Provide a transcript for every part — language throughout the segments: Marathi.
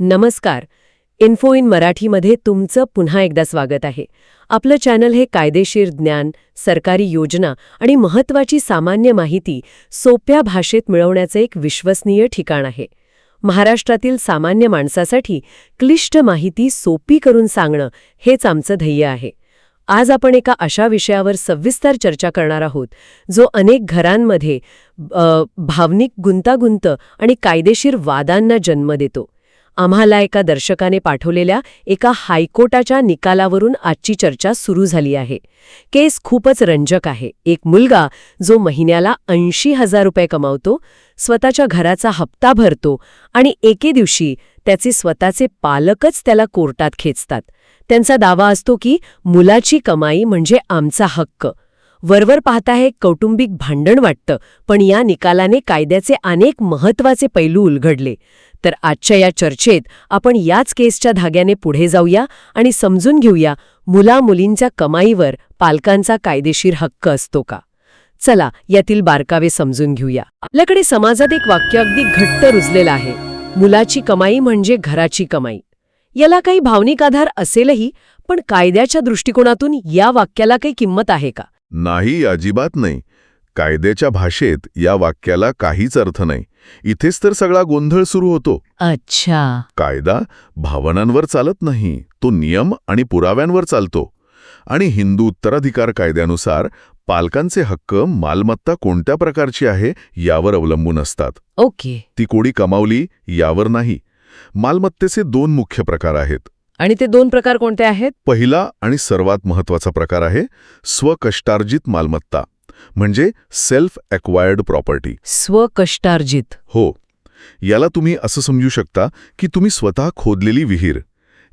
नमस्कार. इन्फो इन मराठीमध्ये तुमचं पुन्हा एकदा स्वागत आहे. आपलं चॅनल हे कायदेशीर ज्ञान सरकारी योजना आणि महत्त्वाची सामान्य माहिती सोप्या भाषेत मिळवण्याचं एक विश्वसनीय ठिकाण आहे. महाराष्ट्रातील सामान्य माणसासाठी क्लिष्ट माहिती सोपी करून सांगणं हेच आमचं ध्येय आहे. आज आपण एका अशा विषयावर सविस्तर चर्चा करणार आहोत जो अनेक घरांमध्ये भावनिक गुंतागुंत आणि कायदेशीर वादांना जन्म देतो. आम्हाला एका दर्शकाने पाठवलेल्या एका हायकोर्टाच्या निकालावरून आजची चर्चा सुरू झाली आहे. केस खूपच रंजक आहे. एक मुलगा जो महिन्याला ऐंशी हजार रुपये कमावतो स्वतःच्या घराचा हप्ता भरतो आणि एके दिवशी त्याचे स्वतःचे पालकच त्याला कोर्टात खेचतात. त्यांचा दावा असतो की मुलाची कमाई म्हणजे आमचा हक्क. वरवर पाहता हे कौटुंबिक भांडण वाटतं पण या निकालाने कायद्याचे अनेक महत्त्वाचे पैलू उलगडले. तर आजच्या या चर्चेत आपण याच केसच्या धाग्याने पुढे जाऊया आणि समजून घेऊया मुला मुलींच्या कमाईवर पालकांचा कायदेशीर हक्क असतो का. चला यातील बारकावे समजून घेऊया. आपल्याकडे समाजात एक वाक्य अगदी घट्ट रुजलेलं आहे. मुलाची कमाई म्हणजे घराची कमाई. याला काही भावनिक आधार असेलही पण कायद्याच्या दृष्टिकोनातून या वाक्याला काही किंमत आहे का? नाही अजिबात नाही. कायद्याच्या भाषेत या वाक्याला काहीच अर्थ नाही. इथेच तर सगळा गोंधळ सुरू होतो. अच्छा. कायदा भावनांवर चालत नाही. तो नियम आणि पुराव्यांवर चालतो. आणि हिंदू उत्तराधिकार कायद्यानुसार पालकांचे हक्क मालमत्ता कोणत्या प्रकारची आहे यावर अवलंबून असतात. ओके. ती कोणी कमावली यावर नाही. मालमत्तेचे दोन मुख्य प्रकार आहेत. आणि ते दोन प्रकार कोणते आहेत? पहिला आणि सर्वात महत्त्वाचा प्रकार आहे स्वकष्टार्जित मालमत्ता. म्हणजे सेल्फ एक्वायर्ड प्रॉपर्टी स्वकष्टार्जित. हो. याला तुम्ही असं समजू शकता की तुम्ही स्वतः खोदलेली विहीर.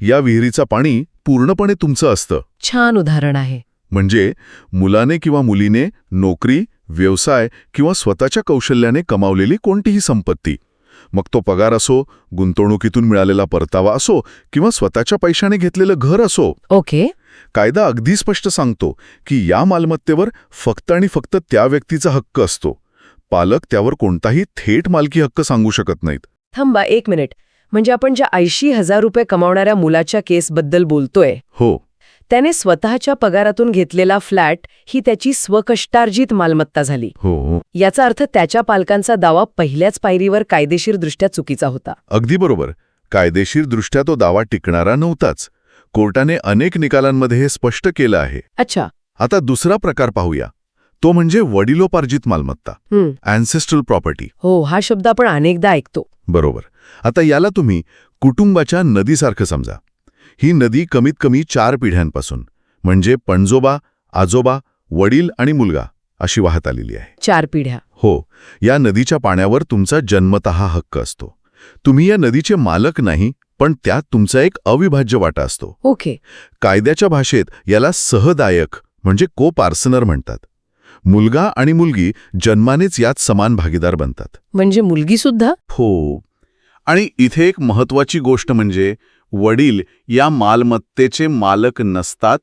या विहिरीचं पाणी पूर्णपणे तुमचं असतं. छान उदाहरण आहे. म्हणजे मुलाने किंवा मुलीने नोकरी व्यवसाय किंवा स्वतःच्या कौशल्याने कमावलेली कोणतीही संपत्ती. मग तो पगार असो गुंतवणुकीतून मिळालेला परतावा असो किंवा स्वतःच्या पैशाने घेतलेलं घर असो. ओके. कायदा अगदी स्पष्ट सांगतो की या मालमत्तेवर फक्त आणि फक्त त्या व्यक्तीचा हक्क असतो. पालक त्यावर कोणताही थेट मालकी हक्क सांगू शकत नाहीत. थांबा एक मिनिट. म्हणजे आपण ज्या ऐंशी हजार रुपये कमावणाऱ्या मुलाच्या केसबद्दल बोलतोय हो. त्याने स्वतःच्या पगारातून घेतलेला फ्लॅट ही त्याची स्वकष्टार्जित मालमत्ता झाली. हो. याचा अर्थ त्याच्या पालकांचा दावा पहिल्याच पायरीवर कायदेशीरदृष्ट्या चुकीचा होता. अगदी बरोबर. कायदेशीरदृष्ट्या तो दावा टिकणारा नव्हताच. कोर्टाने अनेक निकालांमध्ये हे स्पष्ट केलं आहे. अच्छा. आता दुसरा प्रकार पाहूया. तो म्हणजे वडिलोपार्जित मालमत्ता. अँसेस्ट्रल प्रॉपर्टी हो हा शब्द आपण अनेकदा ऐकतो. बरोबर. आता याला तुम्ही कुटुंबाच्या नदीसारखं समजा. ही नदी कमीत कमी चार पिढ्यांपासून म्हणजे पणजोबा आजोबा वडील आणि मुलगा अशी वाहत आलेली आहे. चार पिढ्या. हो या नदीच्या पाण्यावर तुमचा जन्मतः हक्क असतो. तुम्ही या नदीचे मालक नाही पण त्यात तुमचा एक अविभाज्य वाटा असतो. ओके. कायद्याच्या भाषेत याला सहदायक म्हणजे को पार्सनर म्हणतात. मुलगा आणि मुलगी जन्मानेच यात समान भागीदार बनतात. म्हणजे मुलगी सुद्धा? हो. आणि इथे एक महत्वाची गोष्ट म्हणजे वडील या मालमत्तेचे मालक नसतात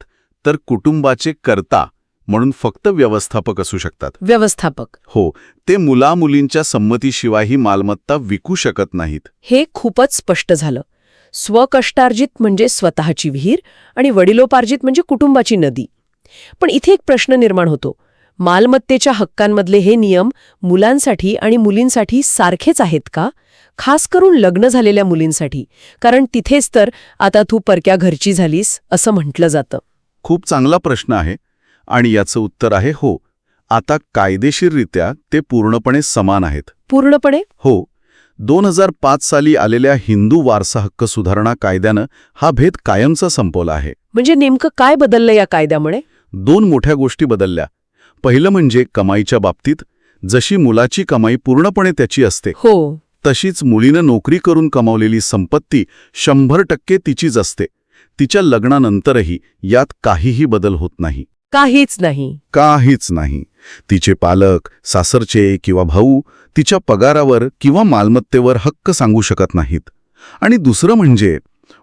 तर कुटुंबाचे कर्ता म्हणून फक्त व्यवस्थापक असू शकतात. व्यवस्थापक. हो. ते मुलामुलींच्या संमतीशिवाय ही मालमत्ता विकू शकत नाहीत. हे खूपच स्पष्ट झालं. स्वकष्टार्जित म्हणजे स्वतःची विहीर आणि वडिलोपार्जित म्हणजे कुटुंबाची नदी. पण इथे एक प्रश्न निर्माण होतो. मालमत्तेच्या हक्कांमधले हे नियम मुलांसाठी आणि मुलींसाठी सारखेच आहेत का? खास करून लग्न झालेल्या मुलींसाठी. कारण तिथेच तर आता तू परक्या घरची झालीस असं म्हटलं जातं. खूप चांगला प्रश्न आहे आणि याचं उत्तर आहे हो. आता कायदेशीररित्या ते पूर्णपणे समान आहेत. पूर्णपणे? हो. दोन हजार पाच साली आलेल्या हिंदू वारसा हक्क सुधारणा कायद्यानं हा भेद कायमचा संपवला आहे. म्हणजे नेमकं काय बदललं या कायद्यामुळे? दोन मोठ्या गोष्टी बदलल्या. पहिलं म्हणजे कमाईच्या बाबतीत जशी मुलाची कमाई पूर्णपणे त्याची असते हो. तशीच मुलीनं नोकरी करून कमावलेली संपत्ती शंभर टक्के तिचीच असते. तिच्या लग्नानंतरही यात काहीही बदल होत नाही. काहीच नाही. काहीच नाही. तिचे पालक सासरचे किंवा भाऊ तिच्या पगारावर किंवा मालमत्तेवर हक्क सांगू शकत नाहीत. आणि दुसरं म्हणजे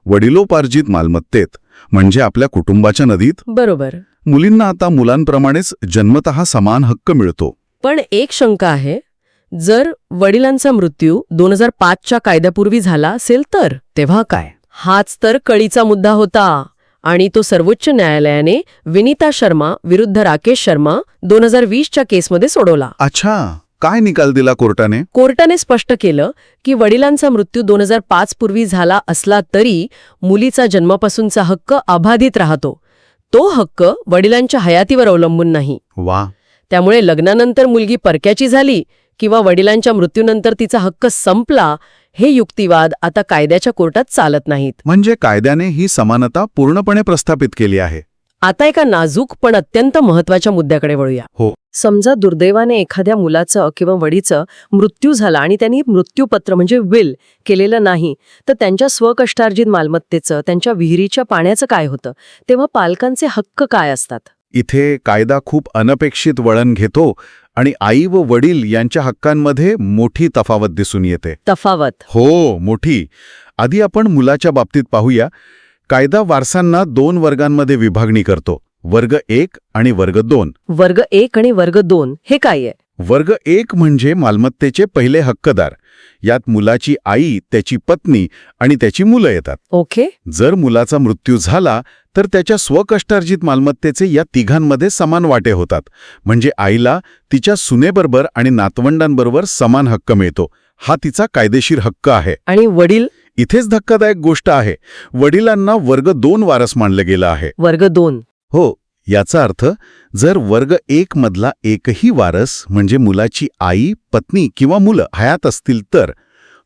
वडिलोपार्जित मालमत्तेत म्हणजे आपल्या कुटुंबाच्या नदीत? बरोबर. मुलींना आता मुलांप्रमाणेच जन्मतः समान हक्क मिळतो. पण एक शंका आहे जर वडिलांचा मृत्यू दोन हजार पाचच्या कायद्यापूर्वी झाला असेल तर तेव्हा काय? हाच तर कळीचा मुद्दा होता. आणि तो सर्वोच्च न्यायालयाने विनीता शर्मा विरुद्ध राकेश शर्मा दोन हजार वीसच्या केसमध्ये सोडवला. अच्छा. काय निकाल दिला कोर्टाने? कोर्टाने स्पष्ट केलं की वडिलांचा मृत्यू दोन हजार पाच पूर्वी झाला असला तरी मुलीचा जन्मापासूनचा हक्क अबाधित राहतो. तो हक्क वडिलांच्या हयातीवर अवलंबून नाही. वा. त्यामुळे लग्नानंतर मुलगी परक्याची झाली किंवा वडिलांच्या मृत्यूनंतर तिचा हक्क संपला हे युक्तिवाद आता कायद्याच्या कोर्टात चालत नाहीत. म्हणजे कायद्याने ही समानता पूर्णपणे प्रस्थापित केली आहे. आता एका नाजूक पण अत्यंत महत्त्वाच्या मुद्द्याकडे वळूया. हो. समजा दुर्दैवाने एखाद्या मुलाचं किंवा वडीचं मृत्यू झाला आणि त्यांनी मृत्यूपत्र म्हणजे विल केलेलं नाही तर त्यांच्या स्वकष्टार्जित मालमत्तेचं त्यांच्या विहिरीच्या पाण्याचं काय होतं? तेव्हा पालकांचे हक्क काय असतात? इथे कायदा खूप अनपेक्षित वळण घेतो आणि आई व वडील यांच्या हक्कांमध्ये मोठी तफावत दिसून येते. तफावत. हो मोठी. आधी आपण मुलाच्या बाबतीत पाहूया. कायदा वारसांना दोन वर्गांमध्ये विभागणी करतो. वर्ग एक आणि वर्ग दोन. वर्ग एक आणि वर्ग दोन हे काय आहे? वर्ग एक म्हणजे मालमत्तेचे पहिले हक्कदार. यात मुलाची आई त्याची पत्नी आणि त्याची मुलं येतात. ओके. जर मुलाचा मृत्यू झाला तर त्याच्या स्वकष्टार्जित मालमत्तेचे या तिघांमध्ये समान वाटे होतात. म्हणजे आईला तिच्या सुनेबरोबर आणि नातवंडांबरोबर समान हक्क मिळतो. हा तिचा कायदेशीर हक्क आहे. आणि वडील? इथेच धक्कादायक गोष्ट आहे. वडिलांना वर्ग दोन वारस मानलं गेलं आहे. वर्ग दोन. हो याचा अर्थ जर वर्ग एक मधला एकही वारस म्हणजे मुलाची आई पत्नी किंवा मुलं हयात असतील तर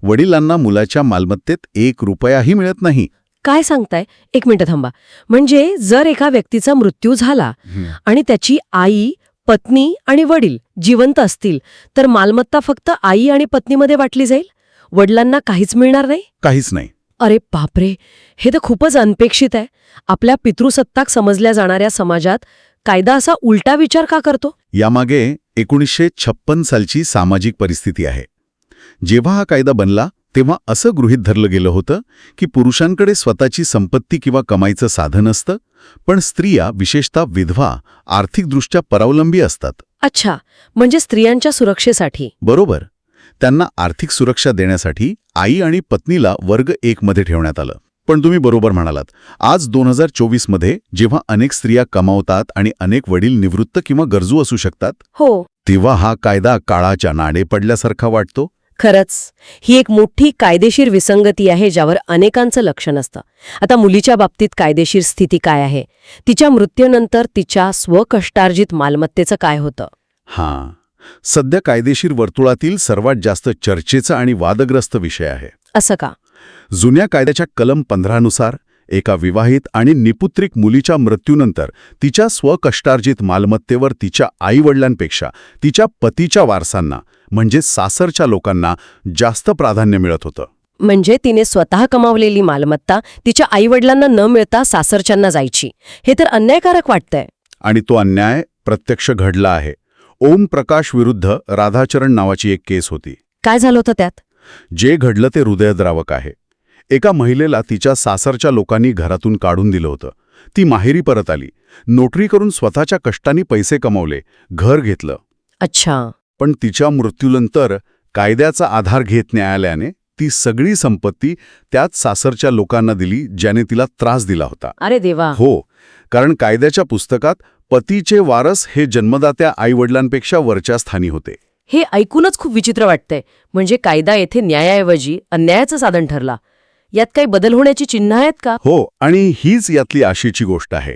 वडिलांना मुलाच्या मालमत्तेत एक रुपयाही मिळत नाही. काय सांगताय? एक मिनिट थांबा. म्हणजे जर एका व्यक्तीचा मृत्यू झाला आणि त्याची आई पत्नी आणि वडील जिवंत असतील तर मालमत्ता फक्त आई आणि पत्नीमध्ये वाटली जाईल? वडिलांना काहीच मिळणार नाही? काहीच नाही. अरे बापरे! हे तर खूपच अनपेक्षित आहे. आपल्या पितृसत्ताक समजल्या जाणाऱ्या समाजात कायदा असा उलटा विचार का करतो? यामागे एकोणीसशे छप्पन सालची सामाजिक परिस्थिती आहे. जेव्हा हा कायदा बनला तेव्हा असं गृहीत धरलं गेलं होतं की पुरुषांकडे स्वतःची संपत्ती किंवा कमाईचं साधन असतं पण स्त्रिया विशेषतः विधवा आर्थिकदृष्ट्या परावलंबी असतात. अच्छा म्हणजे स्त्रियांच्या सुरक्षेसाठी. बरोबर. त्यांना आर्थिक सुरक्षा देण्यासाठी आई आणि पत्नीला वर्ग एक मध्ये ठेवण्यात आलं. पण तुम्ही बरोबर म्हणालात. आज दोन हजार चोवीसमध्ये जेव्हा अनेक स्त्रिया कमावतात आणि अनेक वडील निवृत्त किंवा गरजू असू शकतात हो. तेव्हा हा कायदा काळाच्या नाडे पडल्यासारखा वाटतो? खरंच. ही एक मोठी कायदेशीर विसंगती आहे ज्यावर अनेकांचं लक्ष नसतं. आता मुलीच्या बाबतीत कायदेशीर स्थिती काय आहे? तिच्या मृत्यूनंतर तिच्या स्वकष्टार्जित मालमत्तेचं काय होतं? हां. सध्या कायदेशीर वर्तुळातील सर्वात जास्त चर्चेचा आणि वादग्रस्त विषय आहे. असं का? जुन्या कायद्याच्या कलम पंधरानुसार एका विवाहित आणि निपुत्रिक मुलीच्या मृत्यूनंतर तिच्या स्वकष्टार्जित मालमत्तेवर तिच्या आईवडिलांपेक्षा तिच्या पतीच्या वारसांना म्हणजे सासरच्या लोकांना जास्त प्राधान्य मिळत होतं. म्हणजे तिने स्वतः कमावलेली मालमत्ता तिच्या आईवडिलांना न मिळता सासरच्यांना जायची. हे तर अन्यायकारक वाटतंय. आणि तो अन्याय प्रत्यक्ष घडला आहे. ओम प्रकाश विरुद्ध राधाचरण नावाची एक केस होती. काय झालं होतं त्यात? जे घडलं ते हृदयद्रावक आहे. एका महिलेला तिच्या सासरच्या लोकांनी घरातून काढून दिलं होतं. ती माहेरी परत आली. नोटरी करून स्वतःच्या कष्टांनी पैसे कमावले घर घेतलं. अच्छा. पण तिच्या मृत्यूनंतर कायद्याचा आधार घेत न्यायालयाने ती सगळी संपत्ती त्याच सासरच्या लोकांना दिली ज्याने तिला त्रास दिला होता. अरे देवा. हो कारण कायद्याच्या पुस्तकात पतीचे वारस हे जन्मदात्या आईवडिलांपेक्षा वरच्या स्थानी होते. हे ऐकूनच खूप विचित्र वाटतंय. म्हणजे कायदा येथे न्यायाऐवजी अन्यायाचं साधन ठरला. यात काही बदल होण्याची चिन्ह आहेत का? हो आणि हीच यातली आशेची गोष्ट आहे.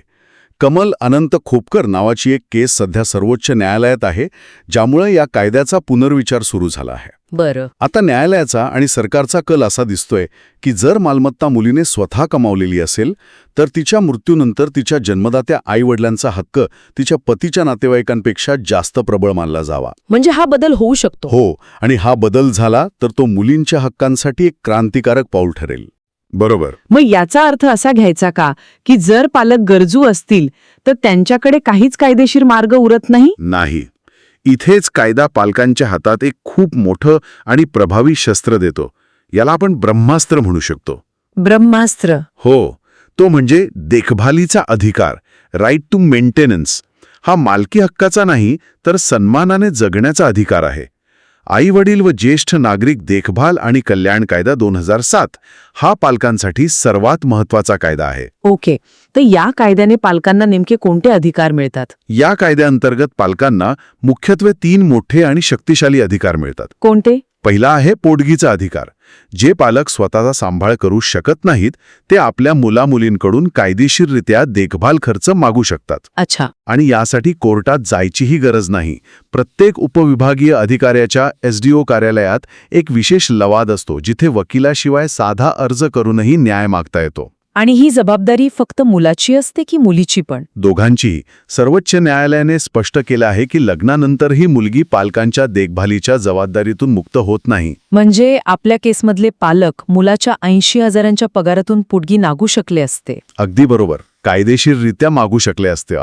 कमल अनंत खोपकर नावाची एक केस सध्या सर्वोच्च न्यायालयात आहे ज्यामुळे या कायद्याचा पुनर्विचार सुरू झाला आहे. बरं. आता न्यायालयाचा आणि सरकारचा कल असा दिसतोय की जर मालमत्ता मुलीने स्वतः कमावलेली असेल तर तिच्या मृत्यूनंतर तिच्या जन्मदात्या आईवडिलांचा हक्क तिच्या पतीच्या नातेवाईकांपेक्षा जास्त प्रबळ मानला जावा. म्हणजे हा बदल होऊ शकतो. हो आणि हा बदल झाला तर तो मुलींच्या हक्कांसाठी एक क्रांतिकारक पाऊल ठरेल. बरोबर. मग याचा अर्थ असा घ्यायचा का की जर पालक गरजू असतील तर त्यांच्याकडे काहीच कायदेशीर मार्ग उरत नाही? नाही. इथेच कायदा पालकांच्या हातात एक खूप मोठं आणि प्रभावी शस्त्र देतो. याला आपण ब्रह्मास्त्र म्हणू शकतो. ब्रह्मास्त्र. हो. तो म्हणजे देखभालीचा अधिकार राईट टू मेंटेनन्स हा मालकी हक्काचा नाही तर सन्मानाने जगण्याचा अधिकार आहे. आई वडील व ज्येष्ठ नागरिक देखभाल आणि कल्याण कायदा दोन हजार सात हा पालकांसाठी सर्वात महत्त्वाचा कायदा आहे. ओके. तर या कायद्याने पालकांना नेमके कोणते अधिकार मिळतात? या कायद्याअंतर्गत पालकांना मुख्यत्वे तीन मोठे आणि शक्तिशाली अधिकार मिळतात. कोणते? पहिला आहे पोटगीचा अधिकार. जे पालक स्वतःचा सांभाळ करू शकत नाहीत ते आपल्या मुलामुलींकडून कायदेशीररित्या देखभाल खर्च मागू शकतात. अच्छा. आणि यासाठी कोर्टात जायचीही गरज नाही. प्रत्येक उपविभागीय अधिकाऱ्याच्या एसडीओ कार्यालयात एक विशेष लवाद असतो जिथे वकिलाशिवाय साधा अर्ज करूनही न्याय मागता येतो. आणि ही जबाबदारी फक्त मुलाची असते की मुलीची पण? दोघांचीही सर्वोच्च न्यायालयाने स्पष्ट केलं आहे की लग्नानंतरही मुलगी पालकांच्या देखभालीच्या जबाबदारीतून मुक्त होत नाही. म्हणजे आपल्या केसमधले पालक मुलाच्या ऐंशी हजारांच्या पगारातून पुडगी नागू शकले असते. अगदी बरोबर. कायदेशीररित्या मागू शकले असते.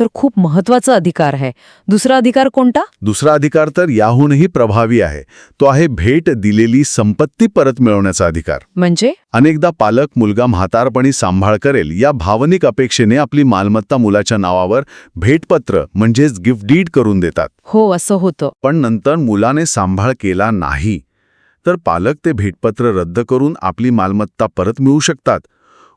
तर खूप महत्त्वाचा अधिकार आहे. दुसरा अधिकार कोणता? दुसरा अधिकार तर याहूनही प्रभावी आहे. तो आहे भेट दिलेली संपत्ती परत मिळवण्याचा अधिकार. म्हणजे? अनेकदा पालक मुलगा म्हातारपणी सांभाळ करेल या भावनिक अपेक्षेने आपली मालमत्ता मुलाच्या नावावर भेटपत्र म्हणजेच गिफ्ट डीड करून देतात. हो असं होतं. पण नंतर मुलाने सांभाळ केला नाही तर पालक ते भेटपत्र रद्द करून आपली मालमत्ता परत मिळू शकतात.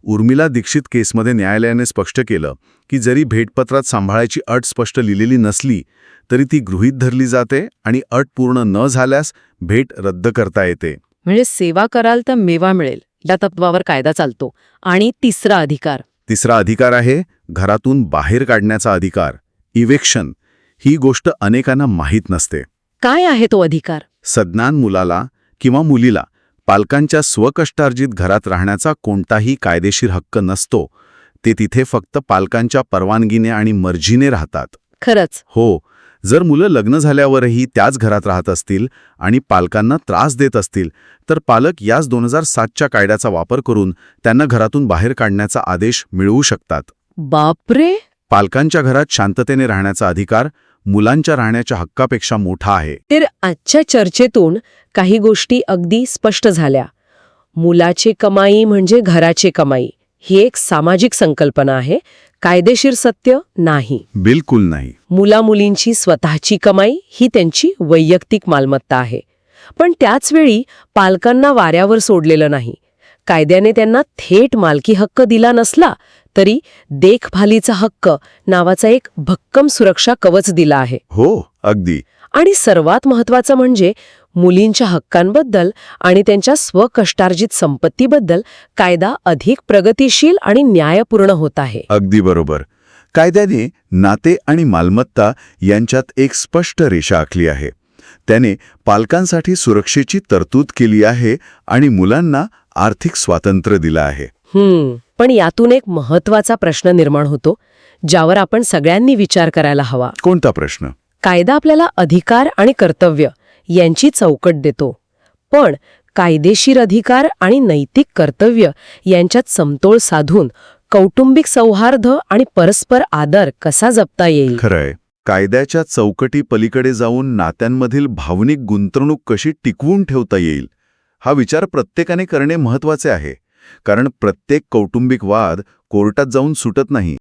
उर्मिला दीक्षित केसमध्ये न्यायालयाने स्पष्ट केलं की जरी भेटपत्रात सांभाळायची अट स्पष्ट लिहिलेली नसली तरी ती गृहीत धरली जाते आणि अट पूर्ण न झाल्यास भेट रद्द करता येते. म्हणजे सेवा कराल तर मेवा मिळेल. या तत्वावर कायदा चालतो. आणि तिसरा अधिकार. तिसरा अधिकार आहे घरातून बाहेर काढण्याचा अधिकार. इवेक्शन ही गोष्ट अनेकांना माहीत नसते. काय आहे तो अधिकार? सज्ञान मुलाला किंवा मुलीला पालकांच्या स्वकष्टार्जित घरात राहण्याचा कोणताही कायदेशीर हक्क नसतो. ते तिथे फक्त पालकांच्या परवानगीने आणि मर्जीने राहतात. खरंच. हो जर मुलं लग्न झाल्यावरही त्याच घरात राहत असतील आणि पालकांना त्रास देत असतील तर पालक याच दोन हजार सातच्या कायद्याचा वापर करून त्यांना घरातून बाहेर काढण्याचा आदेश मिळवू शकतात. बापरे! पालकांच्या घरात शांततेने राहण्याचा अधिकार मुलांच्या राहण्याच्या हक्कापेक्षा मोठा आहे. तर आजच्या चर्चेतून काही गोष्टी अगदी स्पष्ट झाल्या. मुलाची कमाई म्हणजे घराची कमाई. ही एक सामाजिक संकल्पना आहे. कायदेशीर सत्य नाही. बिलकुल नाही. मुलामुलींची स्वतःची कमाई ही त्यांची वैयक्तिक मालमत्ता आहे. पण त्याचवेळी पालकांना वाऱ्यावर सोडलेलं नाही. कायद्याने त्यांना थेट मालकी हक्क दिला नसला तरी देखभालीचा हक्क नावाचा एक भक्कम सुरक्षा कवच दिला आहे. हो अगदी. आणि सर्वात महत्वाचं म्हणजे मुलींच्या हक्कांबद्दल आणि त्यांच्या स्वकष्टार्जित संपत्तीबद्दल कायदा अधिक प्रगतिशील आणि न्यायपूर्ण होत आहे. अगदी बरोबर. कायद्याने नाते आणि मालमत्ता यांच्यात एक स्पष्ट रेषा आखली आहे. त्याने पालकांसाठी सुरक्षेची तरतूद केली आहे आणि मुलांना आर्थिक स्वातंत्र्य दिलं आहे. हम्म. पण यातून एक महत्त्वाचा प्रश्न निर्माण होतो ज्यावर आपण सगळ्यांनी विचार करायला हवा. कोणता प्रश्न? कायदा आपल्याला अधिकार आणि कर्तव्य यांची चौकट देतो. पण कायदेशीर अधिकार आणि नैतिक कर्तव्य यांच्यात समतोल साधून कौटुंबिक सौहार्द आणि परस्पर आदर कसा जपता येईल? खरंय. कायद्याच्या चौकटी पलीकडे जाऊन नात्यांमधील भावनिक गुंतवणूक कशी टिकवून ठेवता येईल हा विचार प्रत्येकाने करणे महत्त्वाचे आहे. कारण प्रत्येक कौटुंबिक वाद कोर्टात जाऊन सुटत नाही.